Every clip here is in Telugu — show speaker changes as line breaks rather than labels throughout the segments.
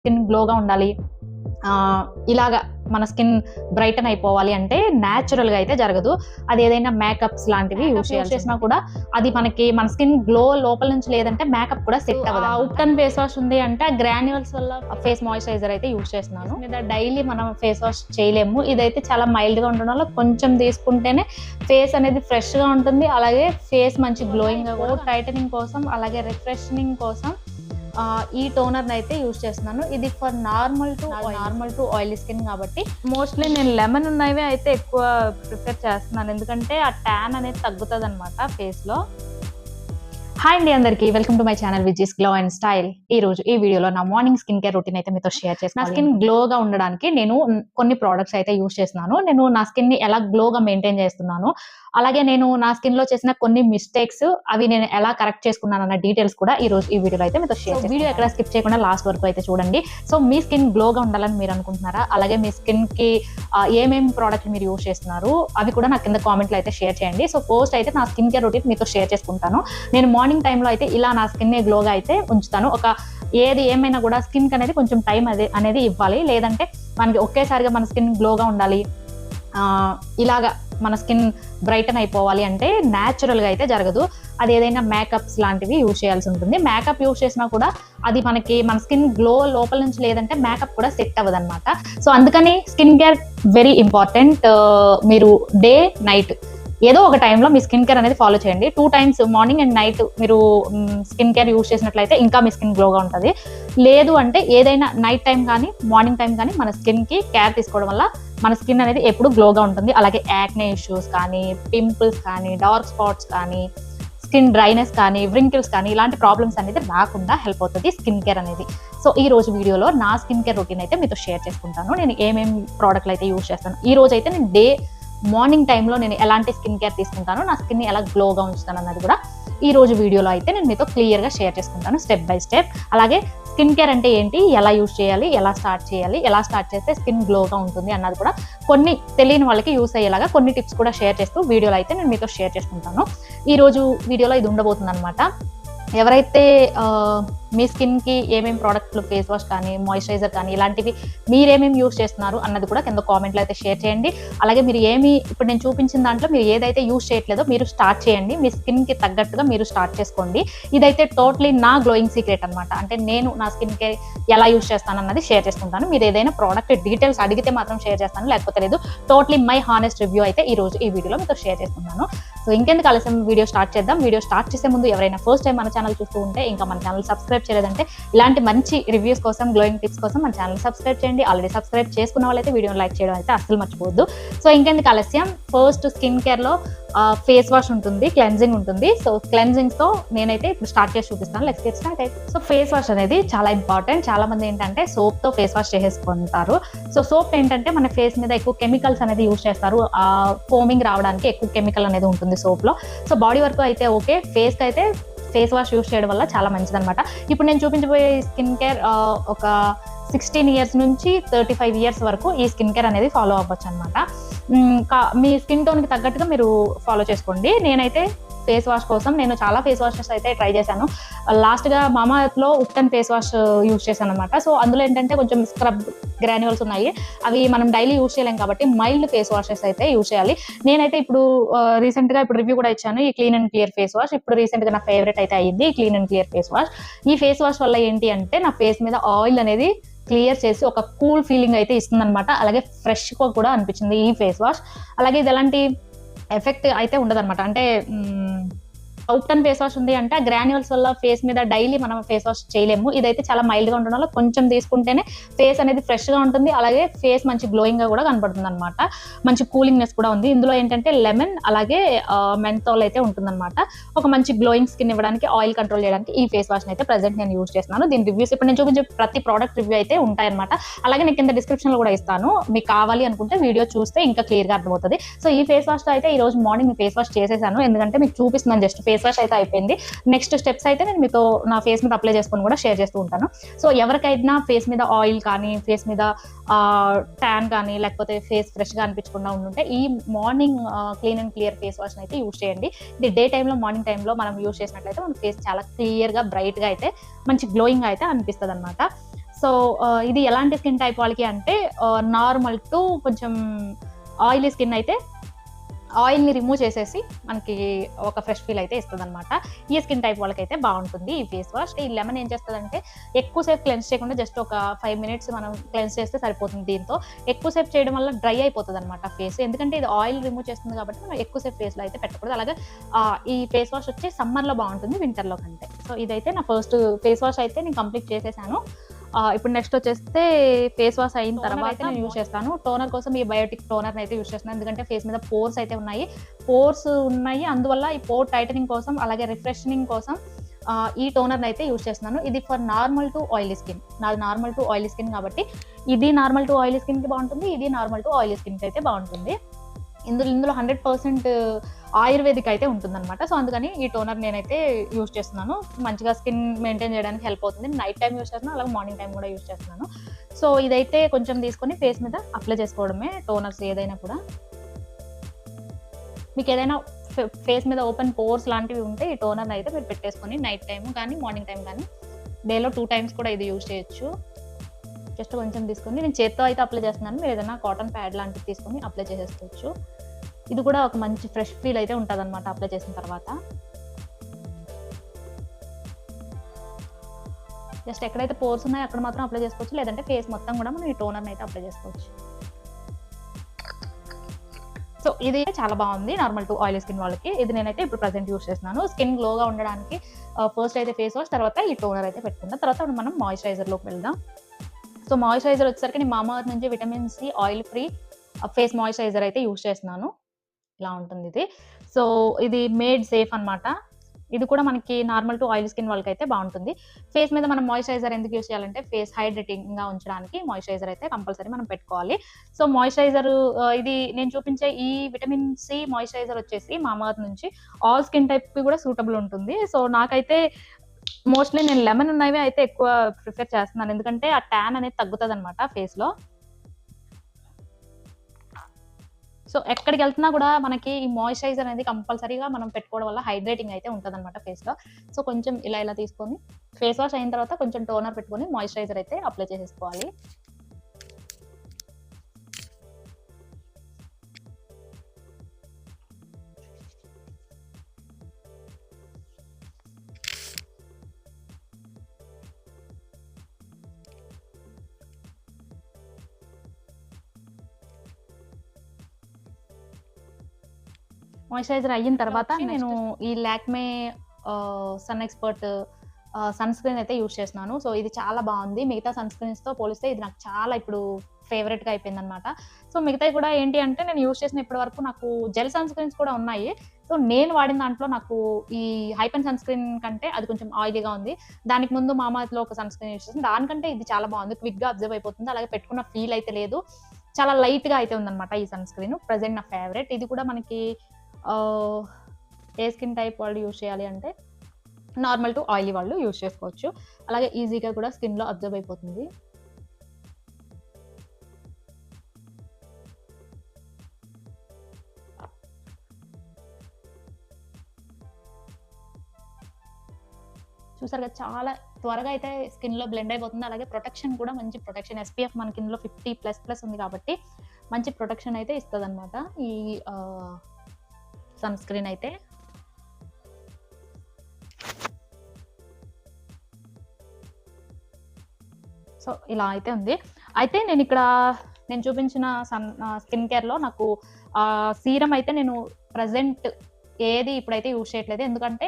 స్కిన్ గ్లోగా ఉండాలి. ఇలాగా మన స్కిన్ బ్రైటన్ అయిపోవాలి అంటే న్యాచురల్గా అయితే జరగదు. అది ఏదైనా మేకప్స్ లాంటివి యూజ్ చేసినా కూడా అది మనకి మన స్కిన్ గ్లో లోపల నుంచి లేదంటే మేకప్ కూడా సెట్ అవ్వదు ఉప్టన్ ఫేస్ వాష్ ఉంది అంటే గ్రాన్యువల్స్ వల్ల ఫేస్ మాయిశ్చరైజర్ అయితే యూజ్ చేస్తున్నాను. మీద డైలీ మనం ఫేస్ వాష్ చేయలేము. ఇదైతే చాలా మైల్డ్గా ఉండడం వల్ల కొంచెం తీసుకుంటేనే ఫేస్ అనేది ఫ్రెష్గా ఉంటుంది. అలాగే ఫేస్ మంచి గ్లోయింగ్ టైటనింగ్ కోసం అలాగే రిఫ్రెషనింగ్ కోసం ఈ టోనర్ అయితే యూజ్ చేస్తున్నాను. ఇది for normal to normal to oily skin కాబట్టి మోస్ట్లీ నేను లెమన్ ఉన్నవి అయితే ఎక్కువ ప్రిఫర్ చేస్తున్నాను. ఎందుకంటే ఆ ట్యాన్ అనేది తగ్గుతుంది అనమాట ఫేస్లో. హాయ్ అండి అందరికి. Welcome to my channel which is glow and style ఈ రోజు ఈ వీడియోలో నా మార్నింగ్ స్కిన్ కేర్ రొటీన్ అయితే మీతో షేర్ చేస్తాను నా స్కిన్ గ్లోగా ఉండడానికి నేను కొన్ని ప్రోడక్ట్స్ అయితే యూజ్ చేస్తున్నాను. నేను నా స్కిన్ని ఎలా గ్లోగా మెయింటైన్ చేస్తున్నాను అలాగే నేను నా స్కిన్లో చేసిన కొన్ని మిస్టేక్స్ అవి నేను ఎలా కరెక్ట్ చేసుకున్నాను అన్న డీటెయిల్స్ కూడా ఈ రోజు ఈ వీడియోలో అయితే మీతో షేర్ వీడియో ఎక్కడ స్కిప్ చేయకుండా లాస్ట్ వరకు అయితే చూడండి. సో మీ స్కిన్ గ్లోగా ఉండాలని మీరు అనుకుంటున్నారా? అలాగే మీ స్కిన్కి ఏమేమి ప్రోడక్ట్ మీరు యూజ్ చేస్తున్నారు అవి కూడా నాకు కింద కామెంట్లో అయితే షేర్ చేయండి. సో పోస్ట్ అయితే నా స్కిన్ కేర్ రొటీన్ మీతో షేర్ చేసుకుంటాను. నేను మార్నింగ్ టైంలో అయితే ఇలా నా స్కిన్ గ్లోగా అయితే ఉంచుతాను. ఒక ఏది ఏమైనా కూడా స్కిన్కి అనేది కొంచెం టైం అదే అనేది ఇవ్వాలి. లేదంటే మనకి ఒకేసారిగా మన స్కిన్ గ్లోగా ఉండాలి. ఇలాగా మన స్కిన్ బ్రైటన్ అయిపోవాలి అంటే న్యాచురల్గా అయితే జరగదు. అది ఏదైనా మేకప్స్ లాంటివి యూజ్ చేయాల్సి ఉంటుంది. మేకప్ యూజ్ చేసినా కూడా అది మనకి మన స్కిన్ గ్లో లోపల నుంచి లేదంటే మేకప్ కూడా సెట్ అవ్వదు అనమాట సో అందుకని స్కిన్ కేర్ వెరీ ఇంపార్టెంట్ మీరు డే నైట్ ఏదో ఒక టైంలో మీ స్కిన్ కేర్ అనేది ఫాలో చేయండి. Two times morning and night మీరు స్కిన్ కేర్ యూజ్ చేసినట్లయితే ఇంకా మీ స్కిన్ గ్లోగా ఉంటుంది. లేదు అంటే ఏదైనా నైట్ టైం కానీ మార్నింగ్ టైం కానీ మన స్కిన్కి కేర్ తీసుకోవడం వల్ల మన స్కిన్ అనేది ఎప్పుడు గ్లోగా ఉంటుంది. అలాగే యాక్నే ఇష్యూస్ కానీ పింపుల్స్ కానీ డార్క్ స్పాట్స్ కానీ స్కిన్ డ్రైనెస్ కానీ వ్రింకిల్స్ కానీ ఇలాంటి ప్రాబ్లమ్స్ అనేది రాకుండా హెల్ప్ అవుతుంది స్కిన్ కేర్ అనేది. సో ఈ రోజు వీడియోలో నా స్కిన్ కేర్ రొటీన్ అయితే మీతో షేర్ చేసుకుంటాను. నేను ఏమేమి ప్రోడక్ట్లు అయితే యూజ్ చేస్తాను. ఈ రోజు అయితే నేను డే మార్నింగ్ టైంలో నేను ఎలాంటి స్కిన్ కేర్ తీసుకుంటాను నా స్కిన్ ఎలా గ్లోగా ఉంచుతాను అన్నది కూడా ఈ రోజు వీడియోలో అయితే నేను మీతో క్లియర్గా షేర్ చేసుకుంటాను స్టెప్ బై స్టెప్. అలాగే స్కిన్ కేర్ అంటే ఏంటి? ఎలా యూజ్ చేయాలి? ఎలా స్టార్ట్ చేయాలి? ఎలా స్టార్ట్ చేస్తే స్కిన్ గ్లోగా ఉంటుంది అన్నది కూడా కొన్ని తెలియని వాళ్ళకి యూస్ అయ్యేలాగా కొన్ని టిప్స్ కూడా షేర్ చేస్తూ వీడియోలో అయితే నేను మీతో షేర్ చేసుకుంటాను. ఈరోజు వీడియోలో ఇది ఉండబోతుంది అనమాట ఎవరైతే మీ స్కిన్కి ఏమేమి ప్రోడక్ట్లు ఫేస్ వాష్ కానీ మాయిశ్చరైజర్ కానీ ఇలాంటివి మీరేమేమి యూస్ చేస్తున్నారు అన్నది కూడా కింద కామెంట్లో అయితే షేర్ చేయండి. అలాగే మీరు ఏమి ఇప్పుడు నేను చూపించిన దాంట్లో మీరు ఏదైతే యూస్ చేయట్లేదో మీరు స్టార్ట్ చేయండి. మీ స్కిన్కి తగ్గట్టుగా మీరు స్టార్ట్ చేసుకోండి. ఇదైతే టోటలీ నా గ్లోయింగ్ సీక్రెట్ అనమాట అంటే నేను నా స్కిన్కి ఎలా యూస్ చేస్తాను అన్నది షేర్ చేసుకుంటాను. మీరు ఏదైనా ప్రోడక్ట్ డీటెయిల్స్ అడిగితే మాత్రం షేర్ చేస్తాను. లేకపోతే లేదు టోటలీ మై హానెస్ట్ రివ్యూ అయితే ఈ రోజు ఈ వీడియోలో మీతో షేర్ చేస్తున్నాను సో ఇంకెందుకు ఆలస్యం? వీడియో స్టార్ట్ చేద్దాం. వీడియో స్టార్ట్ చేసే ముందు ఎవరైనా ఫస్ట్ టైం మన ఛానల్ చూస్తూ ఉంటే ఇంకా మన ఛానల్ సబ్స్క్రైబ్ చేయలేదంటే ఇలాంటి మంచి రివ్యూస్ కోసం గ్లోయింగ్ టిప్స్ కోసం మన ఛానల్ సబ్స్క్రైబ్ చేయండి. ఆల్రెడీ సబ్స్క్రైబ్ చేసుకున్న వాళ్ళైతే వీడియోని లైక్ చేయడం అయితే అస్సలు మర్చిపోవద్దు. సో ఇంకెందుకు ఆలస్యం? ఫస్ట్ స్కిన్ కేర్లో ఫేస్ వాష్ ఉంటుంది క్లెన్జింగ్ ఉంటుంది. సో క్లెన్జింగ్స్తో నేనైతే ఇప్పుడు స్టార్ట్ చేసి చూపిస్తాను. లెట్స్ గెట్ స్టార్ట్ అయితే సో ఫేస్ వాష్ అనేది చాలా ఇంపార్టెంట్ చాలా మంది ఏంటంటే సోప్తో ఫేస్ వాష్ చేసేసుకుంటారు. సో సోప్ ఏంటంటే మన ఫేస్ మీద ఎక్కువ కెమికల్స్ అనేది యూజ్ చేస్తారు. ఆ ఫోమింగ్ రావడానికి ఎక్కువ కెమికల్ అనేది ఉంటుంది సోప్లో. సో బాడీ వరకు అయితే ఓకే ఫేస్కి అయితే ఫేస్ వాష్ యూస్ చేయడం వల్ల చాలా మంచిదన్నమాట. ఇప్పుడు నేను చూపించబోయే స్కిన్ కేర్ ఒక సిక్స్టీన్ ఇయర్స్ నుంచి థర్టీ ఫైవ్ ఇయర్స్ వరకు ఈ స్కిన్ కేర్ అనేది ఫాలో అవ్వచ్చు అనమాట మీ స్కిన్ టోన్కి తగ్గట్టుగా మీరు ఫాలో చేసుకోండి. నేనైతే ఫేస్ వాష్ కోసం నేను చాలా ఫేస్ వాషెస్ అయితే ట్రై చేశాను. లాస్ట్గా మామాలో ఉప్టన్ ఫేస్ వాష్ యూజ్ చేశాను అనమాట సో అందులో ఏంటంటే కొంచెం స్క్రబ్ గ్రాన్యువల్స్ ఉన్నాయి. అవి మనం డైలీ యూజ్ చేయలేం కాబట్టి మైల్డ్ ఫేస్ వాషెస్ అయితే యూజ్ చేయాలి. నేనైతే ఇప్పుడు రీసెంట్గా ఇప్పుడు రివ్యూ కూడా ఇచ్చాను. ఈ clean and clear face wash. ఇప్పుడు రీసెంట్గా నా ఫేవరెట్ అయితే అయ్యింది clean and clear face wash. ఈ ఫేస్ వాష్ వల్ల ఏంటి అంటే నా ఫేస్ మీద ఆయిల్ అనేది క్లియర్ చేసి ఒక కూల్ ఫీలింగ్ అయితే ఇస్తుంది అనమాట అలాగే ఫ్రెష్ కూడా అనిపించింది ఈ ఫేస్ వాష్. అలాగే ఇది ఎలాంటి ఎఫెక్ట్ అయితే ఉండదన్నమాట. అంటే ఉప్టన్ ఫేస్ వాష్ ఉంది అంటే గ్రాన్యువల్స్ వల్ల ఫేస్ మీద డైలీ మనం ఫేస్ వాష్ చేయలేము. ఇదైతే చాలా మైల్డ్గా ఉండడం వల్ల కొంచెం తీసుకుంటేనే ఫేస్ అనేది ఫ్రెష్గా ఉంటుంది. అలాగే ఫేస్ మంచి గ్లోయింగ్గా కూడా కనబడుతుంది అనమాట మంచి కూలింగ్నెస్ కూడా ఉంది. ఇందులో ఏంటంటే లెమన్ అలాగే మెంతోల్ అయితే ఉంటుందన్నమాట. ఒక మంచి గ్లోయింగ్ స్కిన్ ఇవ్వడానికి ఆయిల్ కంట్రోల్ చేయడానికి ఈ ఫేస్ వాష్ అయితే ప్రెసెంట్ నేను యూజ్ చేస్తున్నాను. దీని రివ్యూస్ ఇప్పుడు నేను చూపించే ప్రతి ప్రోడక్ట్ రివ్యూ అయితే ఉంటాయన్నమాట. అలాగే నేను కింద డిస్క్రిప్షన్లో కూడా ఇస్తాను. మీకు కావాలి అనుకుంటే వీడియో చూస్తే ఇంకా క్లియర్గా అర్థమవుతుంది. సో ఈ ఫేస్ వాష్ అయితే ఈ రోజు మార్నింగ్ ఫేస్ వాష్ చేసేసాను. ఎందుకంటే మీకు చూపిస్తున్నాను జస్ట్ ఫేస్ వాష్ అయితే అయిపోయింది. నెక్స్ట్ స్టెప్స్ అయితే నేను మీతో నా ఫేస్ మీద అప్లై చేసుకొని కూడా షేర్ చేస్తూ ఉంటాను. సో ఎవరికైనా ఫేస్ మీద ఆయిల్ కానీ ఫేస్ మీద ట్యాన్ కానీ లేకపోతే ఫేస్ ఫ్రెష్గా అనిపించకుండా ఉంటుంటే ఈ morning clean and clear face wash అయితే యూజ్ చేయండి. ఇది డే టైంలో మార్నింగ్ టైంలో మనం యూజ్ చేసినట్లయితే మన ఫేస్ చాలా క్లియర్గా బ్రైట్గా అయితే మంచి గ్లోయింగ్ అయితే అనిపిస్తుంది అనమాట సో ఇది ఎలాంటి స్కిన్ టైప్ వాళ్ళకి అంటే నార్మల్ టు కొంచెం ఆయిలీ స్కిన్ అయితే ఆయిల్ని రిమూవ్ చేసేసి మనకి ఒక ఫ్రెష్ ఫీల్ అయితే ఇస్తుంది అనమాట ఈ స్కిన్ టైప్ వాళ్ళకైతే బాగుంటుంది ఈ ఫేస్ వాష్ ఈ లెమన్ ఏం చేస్తుందంటే ఎక్కువసేపు క్లెన్స్ చేయకుండా జస్ట్ ఒక ఫైవ్ మినిట్స్ మనం క్లెన్స్ చేస్తే సరిపోతుంది దీంతో. ఎక్కువసేపు చేయడం వల్ల డ్రై అయిపోతుంది అనమాట ఫేస్ ఎందుకంటే ఇది ఆయిల్ రిమూవ్ చేస్తుంది కాబట్టి మనం ఎక్కువసేపు ఫేస్లో అయితే పెట్టకూడదు. అలాగే ఈ ఫేస్ వాష్ వచ్చి సమ్మర్లో బాగుంటుంది వింటర్లో కంటే. సో ఇదైతే నా ఫస్ట్ ఫేస్ వాష్ అయితే నేను కంప్లీట్ చేసేసాను. ఇప్పుడు నెక్స్ట్ వచ్చేస్తే ఫేస్ వాష్ అయిన తర్వాత నేను యూస్ చేస్తాను. టోనర్ కోసం ఈ బయోటిక్ టోనర్ అయితే యూస్ చేస్తున్నాను. ఎందుకంటే ఫేస్ మీద పోర్స్ అయితే ఉన్నాయి. పోర్స్ ఉన్నాయి. అందువల్ల ఈ పోర్ టైటనింగ్ కోసం అలాగే రిఫ్రెషనింగ్ కోసం ఈ టోనర్ అయితే యూస్ చేస్తున్నాను. ఇది for normal to oily skin నాది నార్మల్ టు ఆయిలీ స్కిన్ కాబట్టి ఇది నార్మల్ టు ఆయిలీ స్కిన్కి బాగుంటుంది. ఇది నార్మల్ టు ఆయిలీ స్కిన్కి అయితే బాగుంటుంది. ఇందులో ఇందులో హండ్రెడ్ పర్సెంట్ ఆయుర్వేదిక్ అయితే ఉంటుందన్నమాట. సో అందుకని ఈ టోనర్ నేనైతే యూస్ చేస్తున్నాను. మంచిగా స్కిన్ మెయింటైన్ చేయడానికి హెల్ప్ అవుతుంది. నైట్ టైం యూస్ చేస్తున్నాను అలాగే మార్నింగ్ టైం కూడా యూస్ చేస్తున్నాను. సో ఇదైతే కొంచెం తీసుకొని ఫేస్ మీద అప్లై చేసుకోవడమే టోనర్స్ ఏదైనా కూడా. మీకు ఏదైనా ఫేస్ మీద ఓపెన్ పోర్స్ లాంటివి ఉంటే ఈ టోనర్ అయితే మీరు పెట్టేసుకొని నైట్ టైం కానీ మార్నింగ్ టైం కానీ డేలో టూ టైమ్స్ కూడా ఇది యూస్ చేయొచ్చు. జస్ట్ కొంచెం తీసుకొని నేను చేత్తో అయితే అప్లై చేస్తున్నాను. మీరు ఏదైనా కాటన్ ప్యాడ్ లాంటివి తీసుకొని అప్లై చేసేసుకోవచ్చు. ఇది కూడా ఒక మంచి ఫ్రెష్ ఫీల్ అయితే ఉంటుంది అనమాట అప్లై చేసిన తర్వాత. జస్ట్ ఎక్కడైతే పోర్స్ ఉన్నాయో అక్కడ మాత్రం అప్లై చేసుకోవచ్చు. లేదంటే ఫేస్ మొత్తం కూడా మనం ఈ టోనర్ని అయితే అప్లై చేసుకోవచ్చు. సో ఇది చాలా బాగుంది. నార్మల్ టు ఆయిల్ స్కిన్ వాళ్ళకి. ఇది నేనైతే ఇప్పుడు ప్రజెంట్ యూస్ చేస్తున్నాను. స్కిన్ గ్లోగా ఉండడానికి ఫస్ట్ అయితే ఫేస్ వాష్ తర్వాత ఈ టోనర్ అయితే పెట్టుకుందాం. తర్వాత మనం మాయిశ్చరైజర్లోకి వెళ్దాం. సో మాయిశ్చరైజర్ వచ్చేసరికి నేను మామా నుంచి vitamin C oil free face moisturizer అయితే యూస్ చేస్తున్నాను. ఇలా ఉంటుంది ఇది. సో ఇది మేడ్ సేఫ్ అన్నమాట. ఇది కూడా మనకి నార్మల్ టు ఆయిల్ స్కిన్ వాళ్ళకి అయితే బాగుంటుంది. ఫేస్ మీద మనం మాయిశ్చరైజర్ ఎందుకు యూస్ చేయాలంటే ఫేస్ హైడ్రేటింగ్గా ఉంచడానికి మాయిశ్చరైజర్ అయితే కంపల్సరీ మనం పెట్టుకోవాలి. సో మాయిశ్చరైజర్ ఇది నేను చూపించే ఈ విటమిన్ సి మాయిశ్చరైజర్ వచ్చేసి మామూలు నుంచి ఆల్ స్కిన్ టైప్కి కూడా సూటబుల్ ఉంటుంది. సో నాకైతే మోస్ట్లీ నేను లెమన్ ఉన్నవి అయితే ఎక్కువ ప్రిఫర్ చేస్తున్నాను. ఎందుకంటే ఆ ట్యాన్ అనేది తగ్గుతుంది అనమాట ఫేస్లో సో ఎక్కడికి వెళ్తున్నా కూడా మనకి ఈ మాయిశ్చరైజర్ అనేది కంపల్సరీగా మనం పెట్టుకోవడం వల్ల హైడ్రేటింగ్ అయితే ఉంటుంది అనమాట ఫేస్లో. సో కొంచెం ఇలా ఇలా తీసుకొని ఫేస్ వాష్ అయిన తర్వాత కొంచెం టోనర్ పెట్టుకొని మాయిశ్చరైజర్ అయితే అప్లై చేసేసుకోవాలి. మాయిశ్చరైజర్ అయిన తర్వాత నేను ఈ Lakme sun expert sun screen అయితే యూస్ చేస్తున్నాను. సో ఇది చాలా బాగుంది. మిగతా సన్ స్క్రీన్స్తో పోలిస్తే ఇది నాకు చాలా ఇప్పుడు ఫేవరెట్గా అయిపోయింది అనమాట సో మిగతాయి కూడా ఏంటి అంటే నేను యూస్ చేసిన ఇప్పటి వరకు నాకు జెల్ సన్ స్క్రీన్స్ కూడా ఉన్నాయి. సో నేను వాడిన దాంట్లో నాకు ఈ హైపెన్ సన్ స్క్రీన్ కంటే అది కొంచెం ఆయిలీగా ఉంది. దానికి ముందు మామాలో ఒక సన్ స్క్రీన్ యూస్ చేసింది. దానికంటే ఇది చాలా బాగుంది. క్విక్గా అబ్జర్వ్ అయిపోతుంది. అలాగే పెట్టుకున్న ఫీల్ అయితే లేదు. చాలా లైట్గా అయితే ఉందన్నమాట ఈ సన్ స్క్రీన్ ప్రజెంట్ నా ఫేవరెట్ ఇది కూడా మనకి ఏ స్కిన్ టైప్ వాళ్ళు యూస్ చేయాలి అంటే నార్మల్ టు ఆయిలీ వాళ్ళు యూజ్ చేసుకోవచ్చు. అలాగే ఈజీగా కూడా స్కిన్లో అబ్జర్వ్ అయిపోతుంది. చూసారు కదా చాలా త్వరగా అయితే స్కిన్లో బ్లెండ్ అయిపోతుంది. అలాగే ప్రొటెక్షన్ కూడా మంచి ప్రొటెక్షన్ ఎస్పీఎఫ్ మనకి ఇందులో ఫిఫ్టీ ప్లస్ ప్లస్ ఉంది కాబట్టి మంచి ప్రొటెక్షన్ అయితే ఇస్తుంది అనమాట ఈ సన్ స్క్రీన్ అయితే. సో ఇలా అయితే ఉంది. అయితే నేను ఇక్కడ నేను చూపించిన సన్ స్కిన్ కేర్లో నాకు సీరం అయితే నేను ప్రజెంట్ ఏది ఇప్పుడైతే యూజ్ చేయట్లేదు. ఎందుకంటే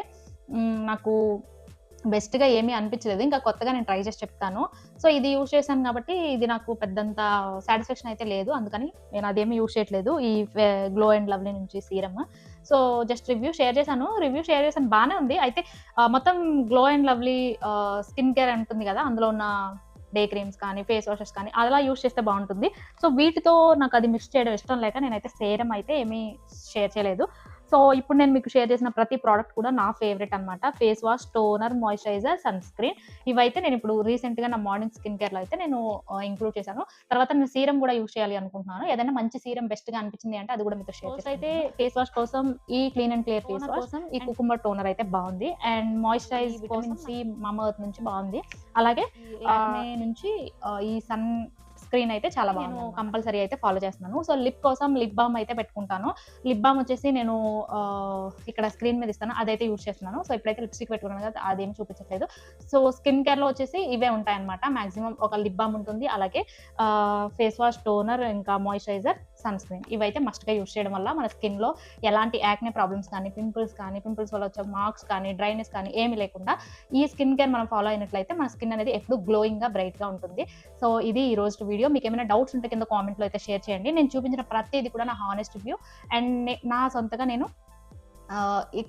నాకు బెస్ట్గా ఏమీ అనిపించలేదు. ఇంకా కొత్తగా నేను ట్రై చేసి చెప్తాను. సో ఇది యూజ్ చేశాను కాబట్టి ఇది నాకు పెద్దంత సాటిస్ఫాక్షన్ అయితే లేదు. అందుకని నేను అదేమీ యూజ్ చేయట్లేదు. ఈ గ్లో అండ్ లవ్లీ నుంచి serum. So just review share చేశాను. రివ్యూ షేర్ చేశాను. బాగానే ఉంది. అయితే మొత్తం glow and lovely skin care ఉంటుంది కదా అందులో ఉన్న డే క్రీమ్స్ కానీ ఫేస్ వాషెస్ కానీ అలా యూస్ చేస్తే బాగుంటుంది. సో వీటితో నాకు అది మిక్స్ చేయడం ఇష్టం లేక నేనైతే సేరం అయితే ఏమీ షేర్ చేయలేదు. సో ఇప్పుడు నేను మీకు షేర్ చేసిన ప్రతి ప్రోడక్ట్ కూడా నా ఫేవరెట్ అన్నమాట. Face wash toner moisturizer sun screen ఇవైతే నేను ఇప్పుడు రీసెంట్గా నా మార్నింగ్ స్కిన్ కేర్లో అయితే నేను ఇంక్లూడ్ చేశాను. తర్వాత నేను సీరం కూడా యూస్ చేయాలి అనుకుంటున్నాను. ఏదైనా మంచి సీరం బెస్ట్గా అనిపించింది అంటే అది కూడా మీతో షేర్ అయితే ఫేస్ వాష్ కోసం ఈ clean and clear face wash కోసం ఈ కుకుంబర్ టోనర్ అయితే బాగుంది. అండ్ మాయిశ్చరైజ్ విటమిన్ సి మామా నుంచి బాగుంది. అలాగే నుంచి ఈ సన్ స్క్రీన్ అయితే చాలా బాగుంది నేను కంపల్సరీ అయితే ఫాలో చేస్తున్నాను. సో లిప్ కోసం లిప్ బామ్ అయితే పెట్టుకుంటాను. లిప్ బామ్ వచ్చేసి నేను ఇక్కడ స్క్రీన్ మీద ఇస్తాను. అదైతే యూస్ చేస్తున్నాను. సో ఇప్పుడైతే లిప్స్టిక్ పెట్టుకున్నాను కదా అదేమి చూపించట్లేదు. సో స్కిన్ కేర్లో వచ్చేసి ఇవే ఉంటాయి అనమాట మాక్సిమం ఒక లిప్ బామ్ ఉంటుంది. అలాగే ఫేస్ వాష్ టోనర్ ఇంకా మాయిశ్చరైజర్ సన్ స్క్రీన్. ఇవైతే మస్ట్గా యూస్ చేయడం వల్ల మన స్కిన్లో ఎలాంటి యాక్నే ప్రాబ్లమ్స్ కానీ పింపుల్స్ కానీ పింపుల్స్ వల్ల వచ్చే మార్క్స్ కానీ డ్రైనెస్ కానీ ఏమి లేకుండా ఈ స్కిన్ కేర్ మనం ఫాలో అయినట్లయితే మన స్కిన్ అనేది ఎప్పుడు గ్లోయింగ్గా బ్రైట్గా ఉంటుంది. సో ఇది ఈ రోజు వీడియో మీకు ఏమైనా డౌట్స్ ఉంటే కింద కామెంట్లో అయితే షేర్ చేయండి. నేను చూపించిన ప్రతిదీ కూడా నా హానెస్ట్ వ్యూ అండ్ నా సొంతగా నేను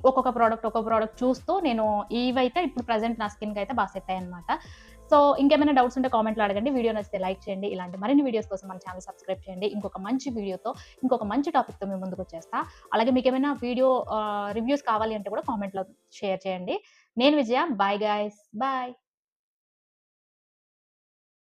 ఒక్కొక్క ప్రోడక్ట్ ఒక్కొక్క ప్రోడక్ట్ చూస్తూ నేను ఇవైతే ఇప్పుడు ప్రజెంట్ నా స్కిన్కి అయితే బాగా సెట్ అయ్యాయి అనమాట సో ఇంకేమైనా డౌట్స్ ఉంటే కామెంట్లో అడగండి. వీడియో నచ్చితే లైక్ చేయండి. ఇలాంటి మరిన్ని వీడియోస్ కోసం మన ఛానల్ సబ్స్క్రైబ్ చేయండి. ఇంకొక మంచి వీడియోతో ఇంకొక మంచి టాపిక్తో మేము ముందుకు వచ్చేస్తా. అలాగే మీకు ఏమైనా వీడియో రివ్యూస్ కావాలి అంటే కూడా కామెంట్లో షేర్ చేయండి. నేను విజయ. Bye guys bye